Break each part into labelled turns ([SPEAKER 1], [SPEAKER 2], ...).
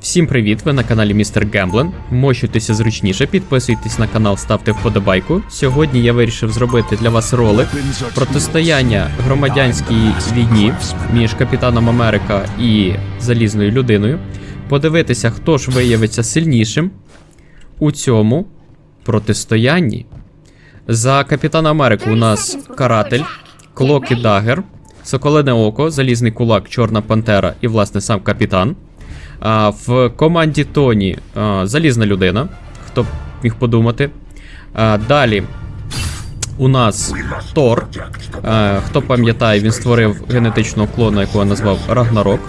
[SPEAKER 1] Всім привіт! Ви на каналі Містер Гемблен. Мощуйтеся зручніше, підписуйтесь на канал, ставте вподобайку. Сьогодні я вирішив зробити для вас ролик протистояння громадянській війні між Капітаном Америка і залізною людиною. Подивитися, хто ж виявиться сильнішим у цьому протистоянні. За Капітана Америку у нас каратель, Клок і Дагер, Соколине Око, Залізний Кулак, Чорна Пантера і, власне, сам капітан. А, в команді Тоні а, Залізна людина. Хто б міг подумати. А, далі у нас Тор. А, хто пам'ятає, він створив генетичного клона, якого назвав Рагнарок.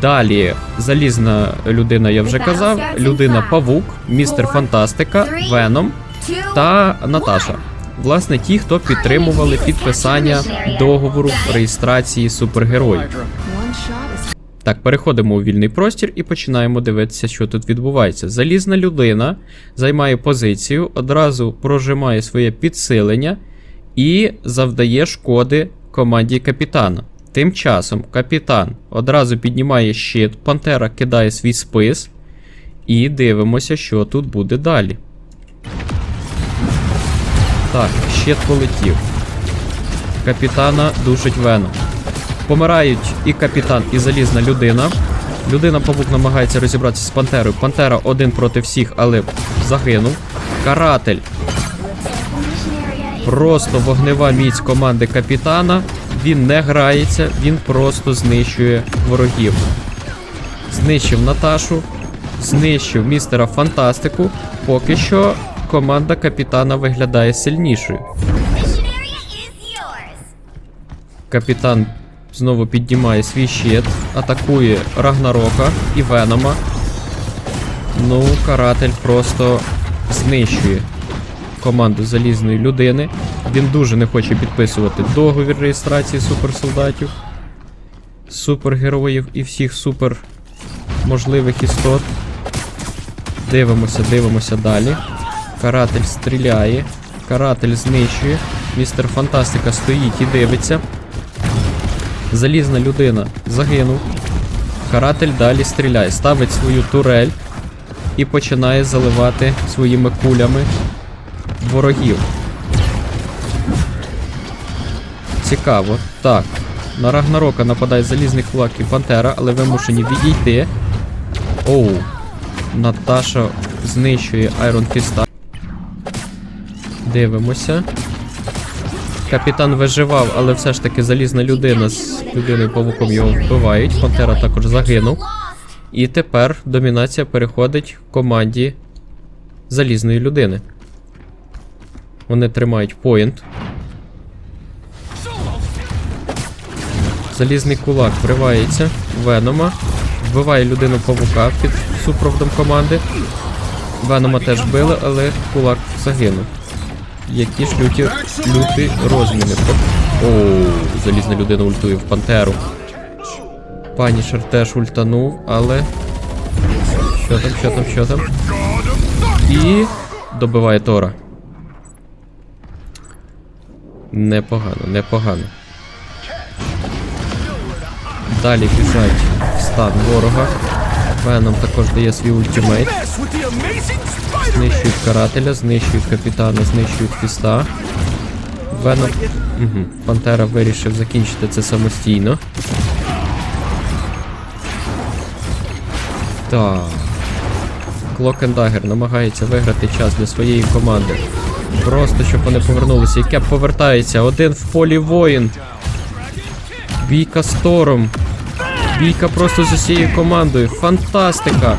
[SPEAKER 1] Далі залізна людина, я вже казав. Людина Павук, Містер Фантастика, Веном та Наташа. Власне, ті, хто підтримували підписання договору реєстрації супергероїв. Так, переходимо у вільний простір і починаємо дивитися, що тут відбувається. Залізна людина займає позицію, одразу прожимає своє підсилення і завдає шкоди команді капітана. Тим часом капітан одразу піднімає щит, Пантера кидає свій спис. І дивимося, що тут буде далі. Так, щит полетів. Капітана душить Веном. Помирають і капітан, і залізна людина. Людина павук намагається розібратися з Пантерою. Пантера один проти всіх, але загинув. Каратель. Просто вогнева міць команди капітана. Він не грається, він просто знищує ворогів. Знищив Наташу, знищив містера Фантастику. Поки що команда капітана виглядає сильнішою. Капітан знову піднімає свій щит, атакує Рагнарока і Венома. Ну, каратель просто знищує команду залізної людини. Він дуже не хоче підписувати договір реєстрації суперсолдатів, супергероїв і всіх супер можливих істот. Дивимося, дивимося далі. Каратель стріляє, каратель знищує. Містер Фантастика стоїть і дивиться. Залізна людина загинув. Каратель далі стріляє, ставить свою турель і починає заливати своїми кулями ворогів. Цікаво. Так. На Рагнарока нападає залізний кулак і Пантера, але вимушені відійти. Оу. Наташа знищує Айрон Фіста. Дивимося. Капітан виживав, але все ж таки залізна людина з людиною павуком його вбивають. Пантера також загинув. І тепер домінація переходить команді залізної людини. Вони тримають поінт. Залізний кулак вривається Венома. Вбиває людину павука під супроводом команди. Венома теж били, але кулак загинув. Які ж люті люті розміни. Оу, залізна людина ультує в пантеру. Панішер теж ультанув, але. Що там, що там, що там? І. добиває Тора. Непогано, непогано. Далі біжать в стан ворога. Веном також дає свій ультимейт. Знищують карателя, знищують капітана, знищують фіста. Веном. Угу. Пантера вирішив закінчити це самостійно. Так. Клокендагер намагається виграти час для своєї команди. Просто щоб вони повернулися. І Кеп повертається. Один в полі воїн. Бійка з Тором. Бійка просто з усією командою. Фантастика!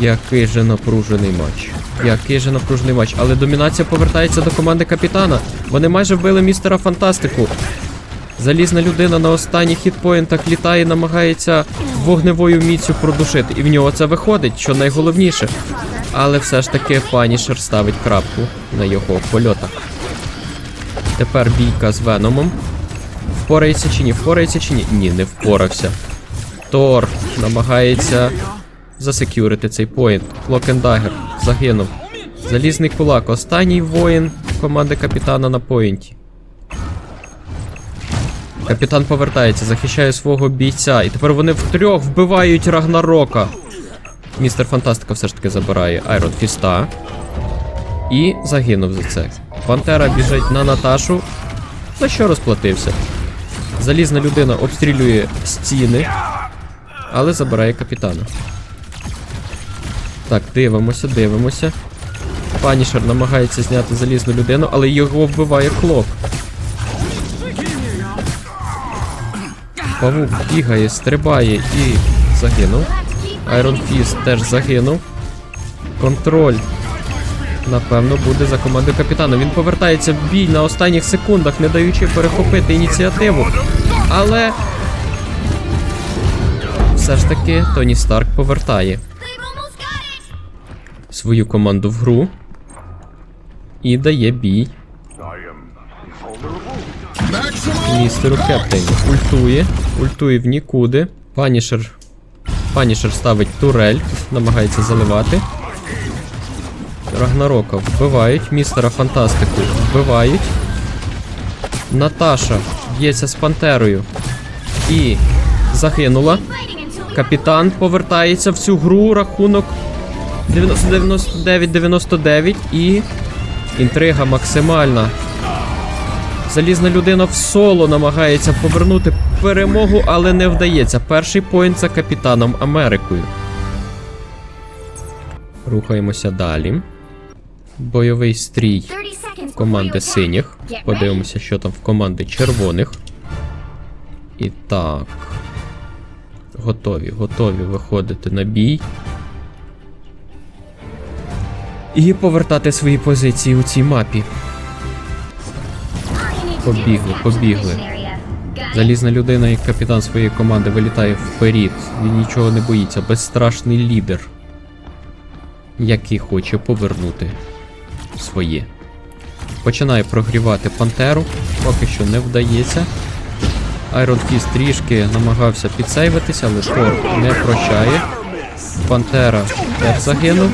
[SPEAKER 1] Який же напружений матч. Який же напружений матч. Але домінація повертається до команди капітана. Вони майже вбили містера Фантастику. Залізна людина на останніх хітпоінтах літає і намагається вогневою міцю продушити. І в нього це виходить, що найголовніше. Але все ж таки панішер ставить крапку на його польотах. Тепер бійка з Веномом. Впорається чи ні? Впорається чи ні? Ні, не впорався. Тор намагається засекюрити цей поінт. Клокендагер загинув. Залізний кулак. Останній воїн команди капітана на поінті. Капітан повертається, захищає свого бійця. І тепер вони втрьох вбивають Рагнарока. Містер Фантастика все ж таки забирає Айрон Фіста. І загинув за це. Пантера біжить на Наташу. За що розплатився? Залізна людина обстрілює стіни, але забирає капітана. Так, дивимося, дивимося. Панішер намагається зняти залізну людину, але його вбиває клок. Павук бігає, стрибає і загинув. Айрон Фіст теж загинув. Контроль. Напевно, буде за командою капітана. Він повертається в бій на останніх секундах, не даючи перехопити ініціативу. Але. Все ж таки, Тоні Старк повертає свою команду в гру і дає бій містеру Кептейну. Ультує, ультує в нікуди. Панішер. Панішер ставить турель, намагається заливати. Рагнарока вбивають, містера Фантастику вбивають. Наташа б'ється з Пантерою і загинула. Капітан повертається в цю гру, рахунок 99-99 і інтрига максимальна. Залізна людина в соло намагається повернути перемогу, але не вдається. Перший поінт за капітаном Америкою. Рухаємося далі. Бойовий стрій команди синіх. Подивимося, що там в команди червоних. І так. Готові, готові виходити на бій. І повертати свої позиції у цій мапі. Побігли, побігли. Залізна людина як капітан своєї команди вилітає вперед. Він нічого не боїться. Безстрашний лідер, який хоче повернути своє. Починає прогрівати пантеру, поки що не вдається. Айрон Фіст трішки намагався підсейвитися, але Тор не прощає. Пантера теж загинув.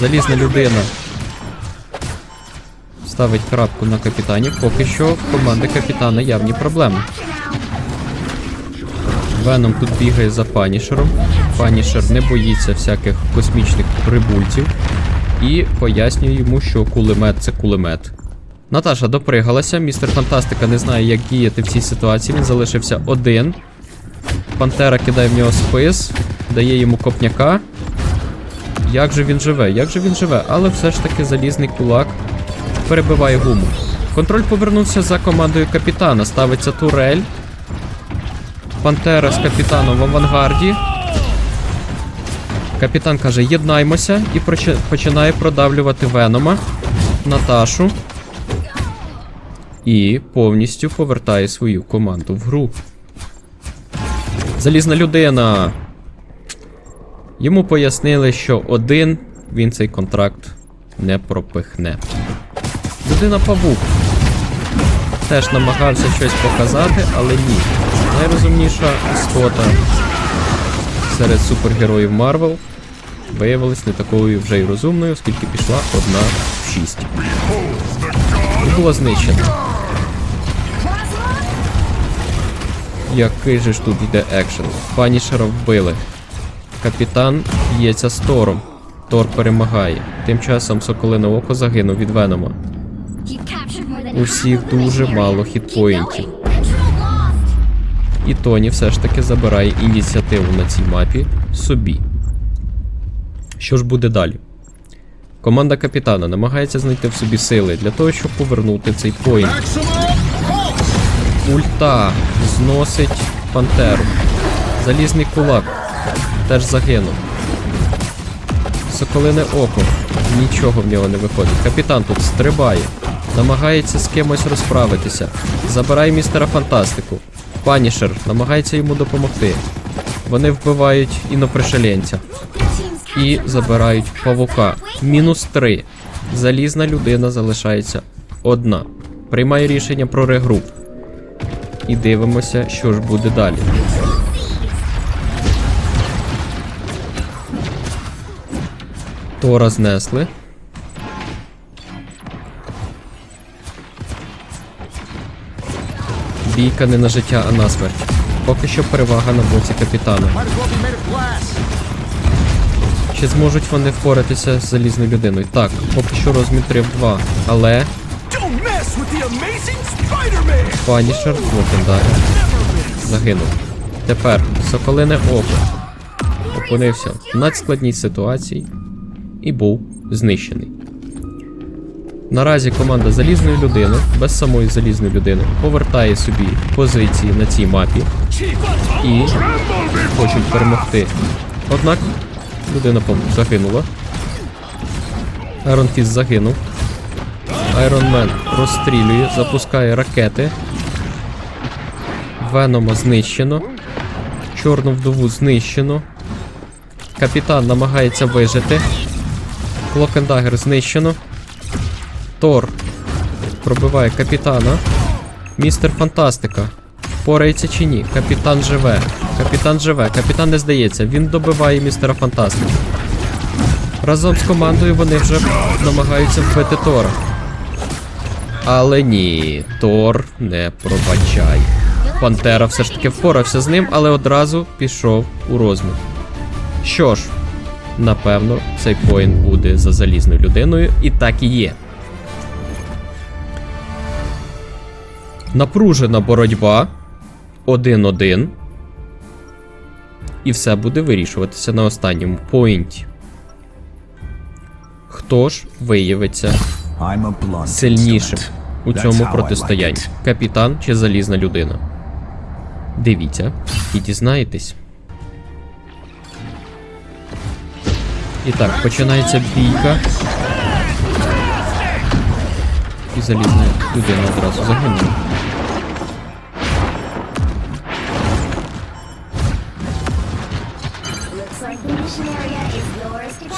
[SPEAKER 1] Залізна людина ставить крапку на капітані. Поки що в команди капітана явні проблеми. Веном тут бігає за панішером. Панішер не боїться всяких космічних прибульців. І пояснює йому, що кулемет це кулемет. Наташа допригалася. Містер Фантастика не знає, як діяти в цій ситуації. Він залишився один. Пантера кидає в нього спис, дає йому копняка. Як же він живе? Як же він живе? Але все ж таки залізний кулак перебиває гуму. Контроль повернувся за командою капітана. Ставиться турель. Пантера з капітаном в авангарді. Капітан каже: єднаймося і починає продавлювати Венома, Наташу. І повністю повертає свою команду в гру. Залізна людина. Йому пояснили, що один він цей контракт не пропихне. Людина павук теж намагався щось показати, але ні. Найрозумніша істота серед супергероїв Марвел виявилась не такою вже й розумною, оскільки пішла одна в шість. І була знищена. Який же ж тут йде екшен? Панішера вбили. Капітан б'ється з Тором. Тор перемагає. Тим часом Соколине Око загинув від Венома.
[SPEAKER 2] У всіх дуже мало хітпоінтів.
[SPEAKER 1] І Тоні все ж таки забирає ініціативу на цій мапі собі. Що ж буде далі? Команда капітана намагається знайти в собі сили для того, щоб повернути цей поінт. Ульта зносить пантеру. Залізний кулак теж загинув. Соколине око. Нічого в нього не виходить. Капітан тут стрибає. Намагається з кимось розправитися. Забирає містера Фантастику. Панішер намагається йому допомогти. Вони вбивають інопришеленця. І забирають павука. Мінус три. Залізна людина залишається одна. Приймає рішення про регруп. І дивимося, що ж буде далі. Тора знесли. Бійка не на життя, а на смерть. Поки що перевага на боці капітана. Чи зможуть вони впоратися з залізною людиною? Так, поки що розмір 3 в 2. Але Панішер Клокендарер загинув. Тепер Соколине Око опинився в надскладній ситуації і був знищений. Наразі команда залізної людини, без самої залізної людини, повертає собі позиції на цій мапі і хочуть перемогти. Однак людина загинула. Айрон Фіст загинув. Айрон Мен розстрілює, запускає ракети. Венома знищено. Чорну вдову знищено. Капітан намагається вижити. Клокендагер знищено. Тор пробиває капітана. Містер Фантастика. Порається чи ні? Капітан живе. Капітан живе. Капітан не здається. Він добиває містера Фантастика. Разом з командою вони вже намагаються вбити Тора. Але ні, Тор не пробачай. Пантера все ж таки впорався з ним, але одразу пішов у розмір. Що ж, напевно, цей поінт буде за залізною людиною, і так і є. Напружена боротьба. 1-1. І все буде вирішуватися на останньому поінті. Хто ж виявиться сильнішим у цьому протистоянні? Капітан чи залізна людина? Дивіться і дізнаєтесь. І так, починається бійка. І залізна людина одразу загинула.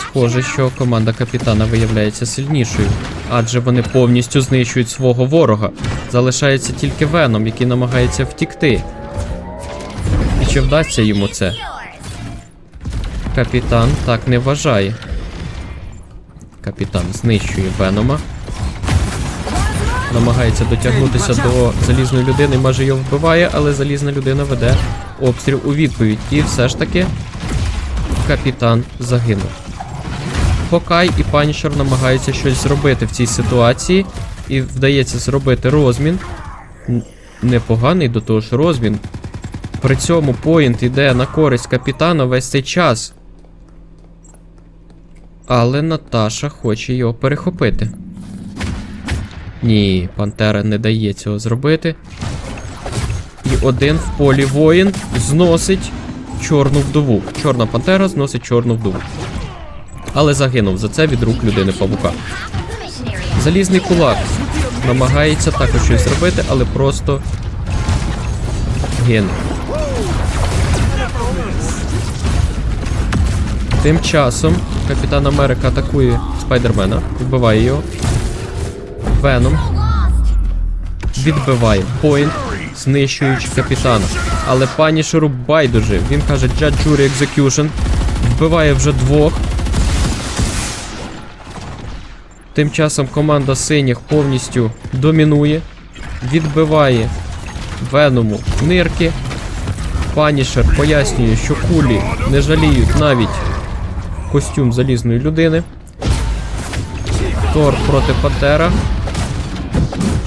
[SPEAKER 1] Схоже, що команда капітана виявляється сильнішою, адже вони повністю знищують свого ворога. Залишається тільки Веном, який намагається втікти. І чи вдасться йому це? Капітан так не вважає. Капітан знищує Венома. Намагається дотягнутися до залізної людини, майже його вбиває, але залізна людина веде обстріл у відповідь. І все ж таки капітан загинув. Хокай і Панішер намагаються щось зробити в цій ситуації, і вдається зробити розмін. Непоганий до того ж розмін. При цьому поінт йде на користь капітана весь цей час. Але Наташа хоче його перехопити. Ні, Пантера не дає цього зробити. І один в полі воїн зносить чорну вдову. Чорна пантера зносить чорну вдову. Але загинув за це від рук людини павука. Залізний кулак намагається також щось зробити, але просто гине. Тим часом Капітан Америка атакує Спайдермена, вбиває його. Веном відбиває поінт, знищуючи капітана. Але Панішеру байдуже. Він каже Jury Execution. Вбиває вже двох. Тим часом команда синіх повністю домінує, відбиває Веному нирки. Панішер пояснює, що кулі не жаліють навіть костюм залізної людини. Тор проти Пантера.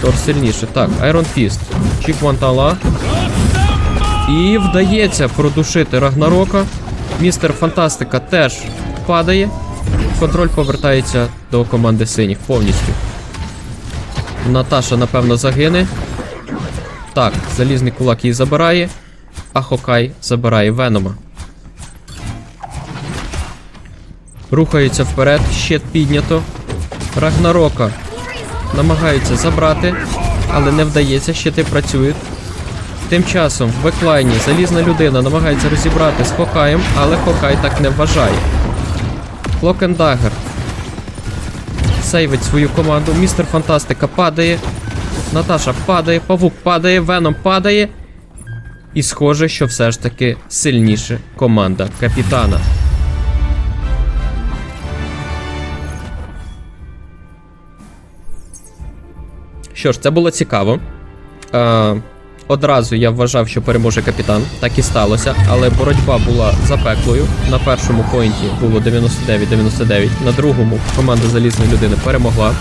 [SPEAKER 1] Тор сильніше. Так, Iron Fist. Чік Вантала. І вдається продушити Рагнарока. Містер Фантастика теж падає. Контроль повертається до команди синіх повністю. Наташа, напевно, загине. Так, залізний кулак її забирає, а Хокай забирає Венома. Рухаються вперед, щит піднято. Рагнарока намагаються забрати, але не вдається, щити працюють. Тим часом в беклайні залізна людина намагається розібрати з Хокаєм, але Хокай так не вважає. Клокендагер сейвить свою команду. Містер Фантастика падає. Наташа падає, павук падає, Веном падає. І схоже, що все ж таки сильніше команда капітана. Що ж, це було цікаво. Е, Одразу я вважав, що переможе капітан, так і сталося, але боротьба була запеклою. На першому поінті було 99-99, на другому команда залізної людини перемогла.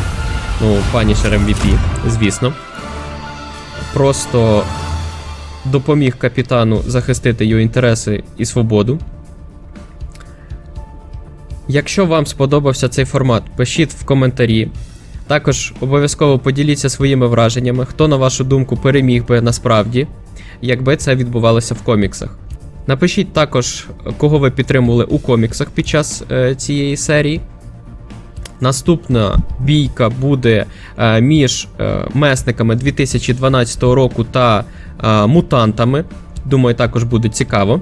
[SPEAKER 1] Ну, панішер MVP, звісно. Просто допоміг капітану захистити його інтереси і свободу. Якщо вам сподобався цей формат, пишіть в коментарі. Також обов'язково поділіться своїми враженнями, хто, на вашу думку, переміг би насправді, якби це відбувалося в коміксах. Напишіть також, кого ви підтримували у коміксах під час е, цієї серії. Наступна бійка буде е, між е, месниками 2012 року та е, мутантами. Думаю, також буде цікаво.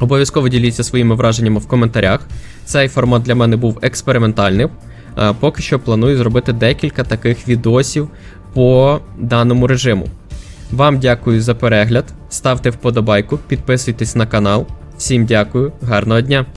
[SPEAKER 1] Обов'язково діліться своїми враженнями в коментарях. Цей формат для мене був експериментальним. Е, Поки що планую зробити декілька таких відосів по даному режиму. Вам дякую за перегляд. Ставте вподобайку, підписуйтесь на канал. Всім дякую, гарного дня!